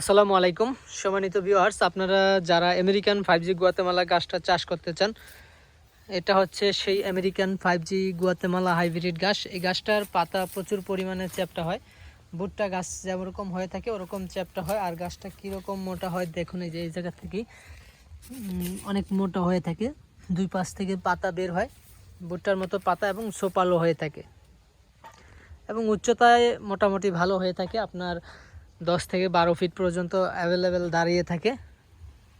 আসসালামু আলাইকুম। সম্মানিত ভিউয়ার্স আপনারা যারা আমেরিকান ফাইভ জি গুয়াতেমালা গাছটা চাষ করতে চান, এটা হচ্ছে সেই American five G Guatemala hybrid গাছ। এই গাছটার পাতা প্রচুর পরিমাণে চ্যাপটা হয়। ভুট্টা গাছ যেরকম হয়ে থাকে, ওরকম চ্যাপটা হয়। আর গাছটা কীরকম মোটা হয়, দেখুন এই যে, এই জায়গা থেকেই অনেক মোটা হয়ে থাকে। দুই পাশ থেকে পাতা বের হয়, ভুট্টার মতো পাতা এবং সোপালো হয়ে থাকে। এবং উচ্চতায় মোটামুটি ভালো হয়ে থাকে। আপনার দশ থেকে বারো ফিট পর্যন্ত অ্যাভেলেবেল দাঁড়িয়ে থাকে।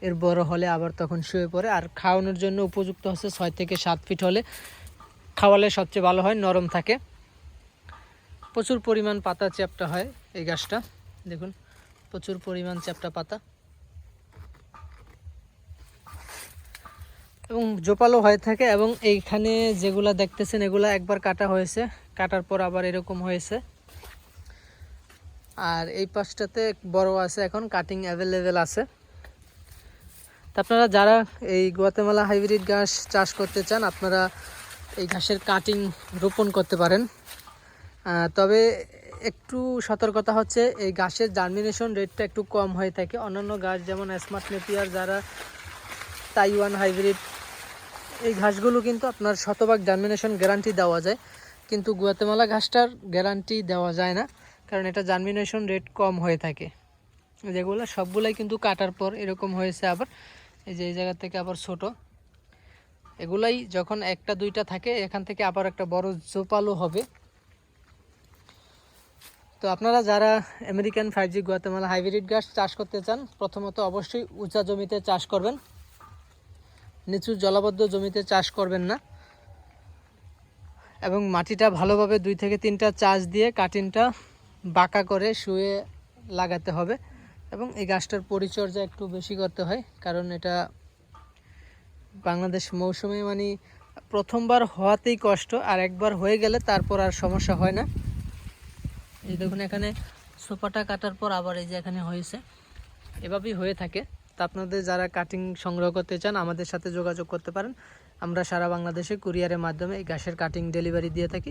এর বড় হলে আবার তখন শুয়ে পড়ে। আর খাওয়ানোর জন্য উপযুক্ত হচ্ছে ছয় থেকে সাত ফিট হলে। খাওয়ালে সবচেয়ে ভালো হয়, নরম থাকে। প্রচুর পরিমাণ পাতা চ্যাপটা হয় এই গাছটা। দেখুন, প্রচুর পরিমাণ চ্যাপটা পাতা। এবং জোপালো হয়ে থাকে এবং এইখানে যেগুলা দেখতেছেন, এগুলা একবার কাটা হয়েছে। কাটার পর আবার এরকম হয়েছে। আর এই পাশটাতে বড় আছে এখন কাটিং অ্যাভেলেবেল আছে। তা আপনারা যারা এই গুয়াতেমালা হাইব্রিড ঘাস চাষ করতে চান, আপনারা এই ঘাসের কাটিং রোপণ করতে পারেন। তবে একটু সতর্কতা হচ্ছে, এই ঘাসের জার্মিনেশন রেটটা একটু কম হয়ে থাকে। অন্যান্য গাছ যেমন স্মার্ট নেপিয়ার যারা তাইওয়ান হাইব্রিড এই ঘাসগুলো কিন্তু আপনার শতভাগ জার্মিনেশন গ্যারান্টি দেওয়া যায়। কিন্তু গুয়াতেমালা ঘাসটার গ্যারান্টি দেওয়া যায় না। কারণ এটা জার্মিনেশন রেট কম হয়ে থাকে। যেগুলো সবগুলাই কিন্তু কাটার পর এরকম হয়েছে আবার, এই যে এই জায়গা থেকে আবার ছোট। এগুলাই যখন একটা দুইটা থাকে, এখান থেকে আবার একটা বড় জোপালো হবে। তো আপনারা যারা American five G Guatemala hybrid গাছ চাষ করতে চান, প্রথমত অবশ্যই উঁচা জমিতে চাষ করবেন। নিচু জলাবদ্ধ জমিতে চাষ করবেন না। এবং মাটিটা ভালোভাবে দুই থেকে তিনটা চাষ দিয়ে কাটিংটা বাঁকা করে শুয়ে লাগাতে হবে এবং এই গাছটার পরিচর্যা একটু বেশি করতে হয়, কারণ এটা বাংলাদেশ মৌসুমে মানে প্রথমবার হওয়াতেই কষ্ট, আর একবার হয়ে গেলে তারপর আর সমস্যা হয় না। এই দেখুন এখানে সোফাটা কাটার পর আবার এই যে এখানে হয়েছে। এভাবেই হয়ে থাকে। তা আপনাদের যারা কাটিং সংগ্রহ করতে চান, আমাদের সাথে যোগাযোগ করতে পারেন। আমরা সারা বাংলাদেশে কুরিয়ারের মাধ্যমে এই ঘাসের কাটিং ডেলিভারি দিয়ে থাকি।